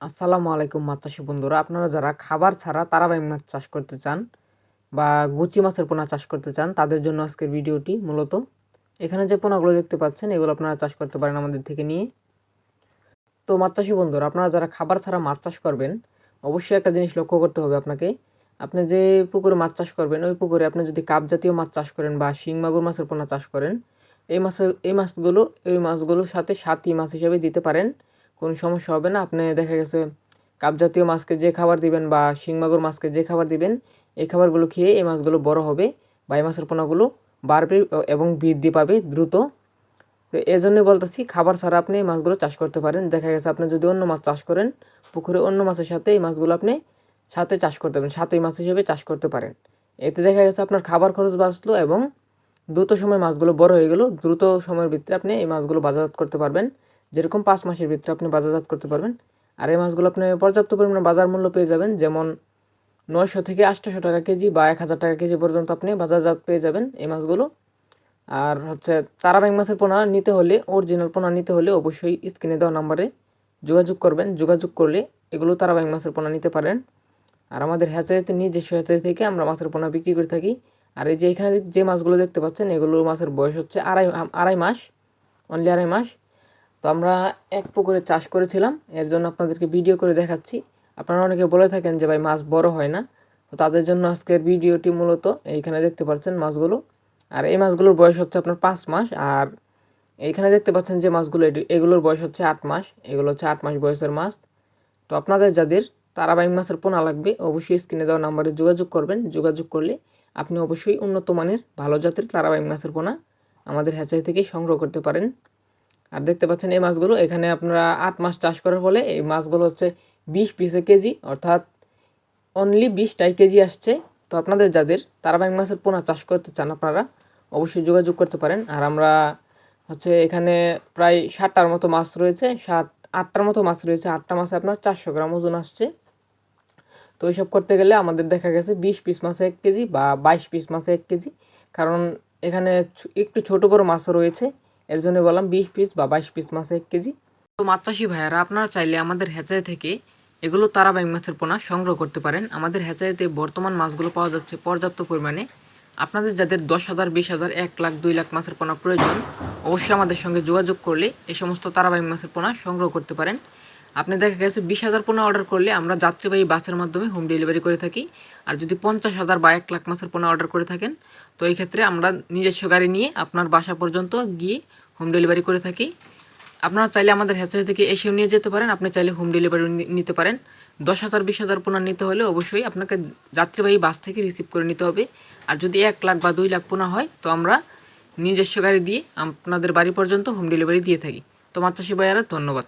আসসালামু আলাইকুম মাছ চাষি বন্ধুরা। আপনারা যারা খাবার ছাড়া তারাবাই মাছ চাষ করতে চান বা গুচি মাছের পোনা চাষ করতে চান, তাদের জন্য আজকের ভিডিওটি মূলত এখানে যে পোনাগুলো দেখতে পাচ্ছেন, এগুলো আপনারা চাষ করতে পারেন আমাদের থেকে নিয়ে। তো মাছ চাষি বন্ধুরা, আপনারা যারা খাবার ছাড়া মাছ চাষ করবেন, অবশ্যই একটা জিনিস লক্ষ্য করতে হবে আপনাকে। আপনি যে পুকুরে মাছ চাষ করবেন, ওই পুকুরে আপনি যদি কাপ জাতীয় মাছ চাষ করেন বা শিং মাগুর মাছের পোনা চাষ করেন, এই মাছের এই মাছগুলো, এই মাছগুলোর সাথে সাথী মাছ হিসেবে দিতে পারেন। কোনো সমস্যা হবে না। আপনি দেখা গেছে কাপ জাতীয় মাছকে যে খাবার দিবেন বা শিং মাগুর মাছকে যে খাবার দিবেন, এই খাবারগুলো খেয়ে এই মাছগুলো বড় হবে বা এই মাছের পোনাগুলো বাড়বে এবং বৃদ্ধি পাবে দ্রুত। তো এই জন্যই বলতেছি, খাবার ছাড়া আপনি এই মাছগুলো চাষ করতে পারেন। দেখা গেছে আপনি যদি অন্য মাছ চাষ করেন, পুকুরে অন্য মাছের সাথে এই মাছগুলো আপনি সাথে চাষ করতে পারেন সাথে মাছ হিসেবে চাষ করতে পারেন। এতে দেখা গেছে আপনার খাবার খরচ বাঁচলো এবং দ্রুত সময় মাছগুলো বড় হয়ে গেল। দ্রুত সময়ের ভিত্তিতে আপনি এই মাছগুলো বাজারজাত করতে পারবেন। যেরকম পাঁচ মাসের ভিতরে আপনি বাজারজাত করতে পারবেন, আর এই মাছগুলো আপনি পর্যাপ্ত পরিমাণে বাজার মূল্য পেয়ে যাবেন, যেমন নয়শো থেকে আটশোশো টাকা কেজি বা এক হাজার টাকা কেজি পর্যন্ত আপনি বাজারজাত পেয়ে যাবেন এই মাছগুলো আর হচ্ছে তারাবাই মাছের পোনা নিতে হলে অরিজিনাল পোনা নিতে হলে অবশ্যই স্ক্রিনে দেওয়া নাম্বারে যোগাযোগ করবেন। যোগাযোগ করলে এগুলো তারাবাই মাছের পোনা নিতে পারেন। আর আমাদের হ্যাচারিতে, নিজস্ব হ্যাচারি থেকে আমরা মাছের পোনা বিক্রি করে থাকি। আর এই যে এখানে যে মাছগুলো দেখতে পাচ্ছেন, এগুলো মাছের বয়স হচ্ছে আড়াই আড়াই মাস অনলি আড়াই মাস। তো আমরা এক পুকুরে চাষ করেছিলাম। এর জন্য আপনাদেরকে ভিডিও করে দেখাচ্ছি। আপনারা অনেকে বলে থাকেন যে, ভাই, মাছ বড় হয় না। তো তাদের জন্য আজকের ভিডিওটি মূলত এইখানে দেখতে পাচ্ছেন মাছগুলো। আর এই মাছগুলোর বয়স হচ্ছে আপনার পাঁচ মাস। আর এইখানে দেখতে পাচ্ছেন যে, মাছগুলো এগুলোর বয়স হচ্ছে আট মাস। এগুলো হচ্ছে আট মাস বয়সের মাছ। তো আপনাদের যাদের তারাবাই মাছের পোনা লাগবে, অবশ্যই স্ক্রিনে দেওয়া নাম্বারে যোগাযোগ করবেন। যোগাযোগ করলে আপনি অবশ্যই উন্নত মানের ভালো জাতের তারাবাই মাছের পোনা আমাদের হ্যাচারি থেকে সংগ্রহ করতে পারেন। আর দেখতে পাচ্ছেন এই মাছগুলো, এখানে আপনারা আট মাস চাষ করার ফলে এই মাছগুলো হচ্ছে বিশ পিসে কেজি, অর্থাৎ অনলি বিশটাই কেজি আসছে। তো আপনাদের যাদের তারাবাই মাছের পোনা চাষ করতে চান আপনারা অবশ্যই যোগাযোগ করতে পারেন। আর আমরা হচ্ছে এখানে প্রায় সাতটার মতো মাছ রয়েছে, সাত, আটটার মতো মাছ রয়েছে, আটটা মাছে আপনার চারশো গ্রাম ওজন আসছে। তো এইসব করতে গেলে আমাদের দেখা গেছে বিশ পিস মাছে এক কেজি বা বাইশ পিস মাছে এক কেজি। কারণ এখানে একটু ছোটো বড়ো মাছও রয়েছে। এর জন্য বললাম বিশ পিস বা বাইশ পিস মাছ এক কেজি। তো মাছ চাষি ভাইয়ারা, আপনারা চাইলে আমাদের হ্যাচারি থেকে এগুলো তারাবাই মাছের পোনা সংগ্রহ করতে পারেন। আমাদের হ্যাচারিতে বর্তমান মাছগুলো পাওয়া যাচ্ছে পর্যাপ্ত পরিমাণে। আপনাদের যাদের দশ হাজার, বিশ হাজার, এক লাখ, দুই লাখ মাছের পোনা প্রয়োজন, অবশ্যই আমাদের সঙ্গে যোগাযোগ করলে এ সমস্ত তারাবাই মাছের পোনা সংগ্রহ করতে পারেন। আপনি দেখা গেছে বিশ হাজার পণ্য অর্ডার করলে আমরা যাত্রীবাহী বাসের মাধ্যমে হোম ডেলিভারি করে থাকি। আর যদি পঞ্চাশ হাজার বা এক লাখ মাছের পণ্য অর্ডার করে থাকেন, তো এই ক্ষেত্রে আমরা নিজস্ব গাড়ি নিয়ে আপনার বাসা পর্যন্ত গিয়ে হোম ডেলিভারি করে থাকি। আপনারা চাইলে আমাদের হ্যাচারি থেকে এসেও নিয়ে যেতে পারেন, আপনি চাইলে হোম ডেলিভারি নিতে পারেন। দশ হাজার, বিশ হাজার পোনা নিতে হলে অবশ্যই আপনাকে যাত্রীবাহী বাস থেকে রিসিভ করে নিতে হবে। আর যদি এক লাখ বা দুই লাখ পোনা হয়, তো আমরা নিজস্ব গাড়ি দিয়ে আপনাদের বাড়ি পর্যন্ত হোম ডেলিভারি দিয়ে থাকি। তো মাত্রাসী ভাইয়ারা, ধন্যবাদ।